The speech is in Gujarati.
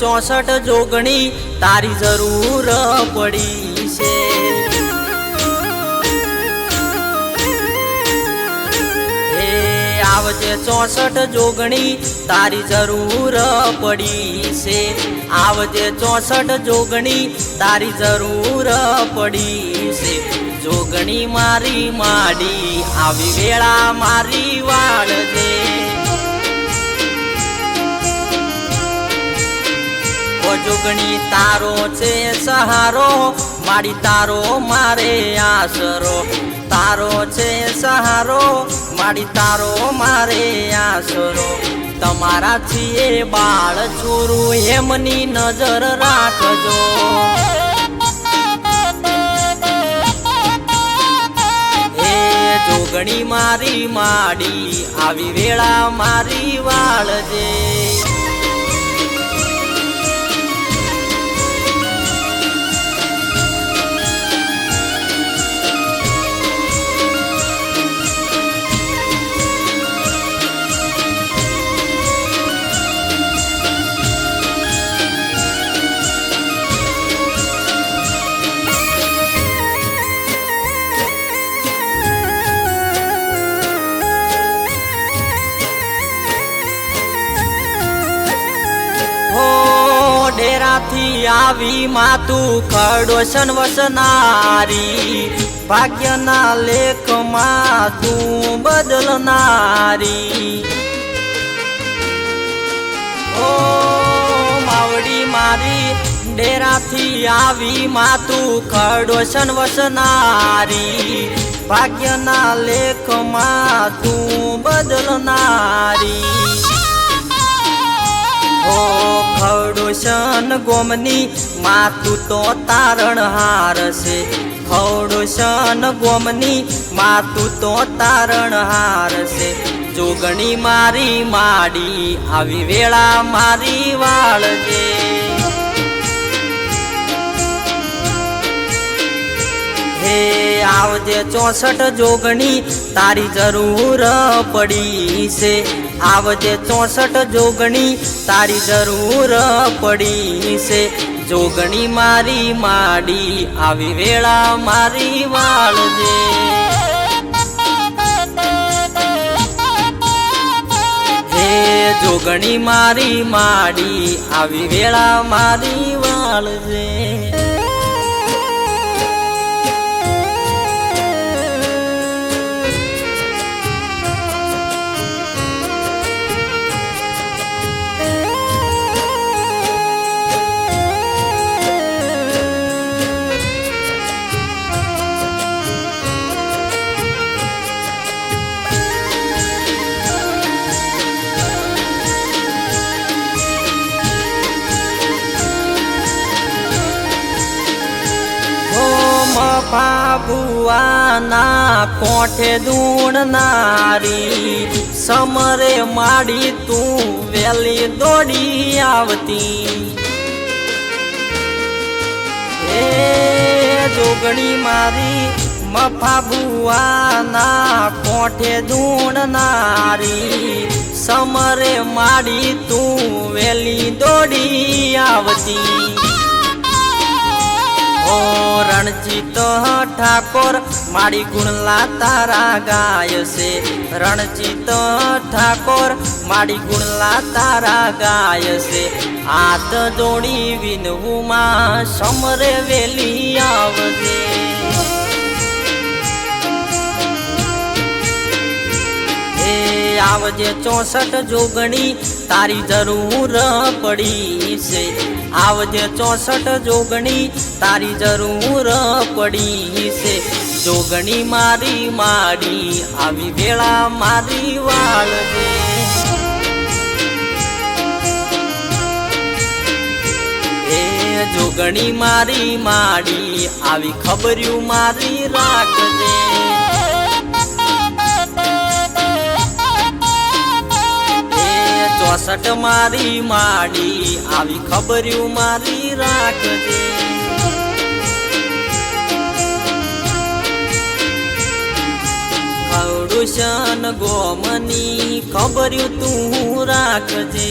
ચોસઠ જોગણી તારી જરૂર પડી છે. આવજે ચોસઠ જોગણી તારી જરૂર પડી છે. આવજે ચોસઠ જોગણી તારી જરૂર પડી છે. જોગણી મારી માડી, આવી વેળા મારી વાળજે. જોગણી તારો છે સહારો વાડી તારો મારે આસરો તારો છે સહારો વાડી તારો મારે આસરો તમારા છીએ બાળ છોરું, એમની નજર રાખજો. જોગણી મારી માડી, આવી વેળા મારી વાળજે. આવી માતું ખડોશન વસનારી ભાગ્યના લેખમાં તું બદલનારી ઓ માવડી મારી, ડેરાથી આવી માતું ખડોશન વસનારી ભાગ્યના લેખમાં તું બદલનારી હો ખવડોશન ગોમની માતું તો તારણ હાર છે. ખવડોશન ગોમની માતું તો તારણ હાર છે. જોગણી મારી માડી, આવી વેળા મારી વાળજે હે, આવજે ચોસઠ જોગણી તારી જરૂર પડી છે. આવજે ચોસઠ જોગણી તારી જરૂર પડી છે. જોગણી મારી માડી, આવી વેળા મારી વાળજે. જોગણી મારી માડી, આવી વેળા મારી વાળજે. બાબુઆના કોઠે દૂણનારી, સમરે માડી તું વેલી દોડી આવતી. એ જોગણી મારી મફાબુઆના કોઠે દૂણનારી, સમરે માડી તું વેલી દોડી આવતી. રણજીત ઠાકોર, મારી ગુણલા તારા ગાય છે. રણજીત ઠાકોર, મારી ગુણલા તારા ગાય છે. હાથ જોડી વિનવું સમરે વેલી આવજે. આવજે ચોસઠ જોગણી તારી જરૂર પડી છે. આવજે ચોસઠ જોગણી તારી જરૂર પડી છે. જોગણી મારી માડી આવી વેળા મારી વાળજે જોગણી મારી માડી આવી ખબર્યું મારી રાખજે. ચોસઠ મારી માડી આવી ખબર્યું મારી રાખજે. ખવડુશન ગોમની ખબર્યું તું રાખજે.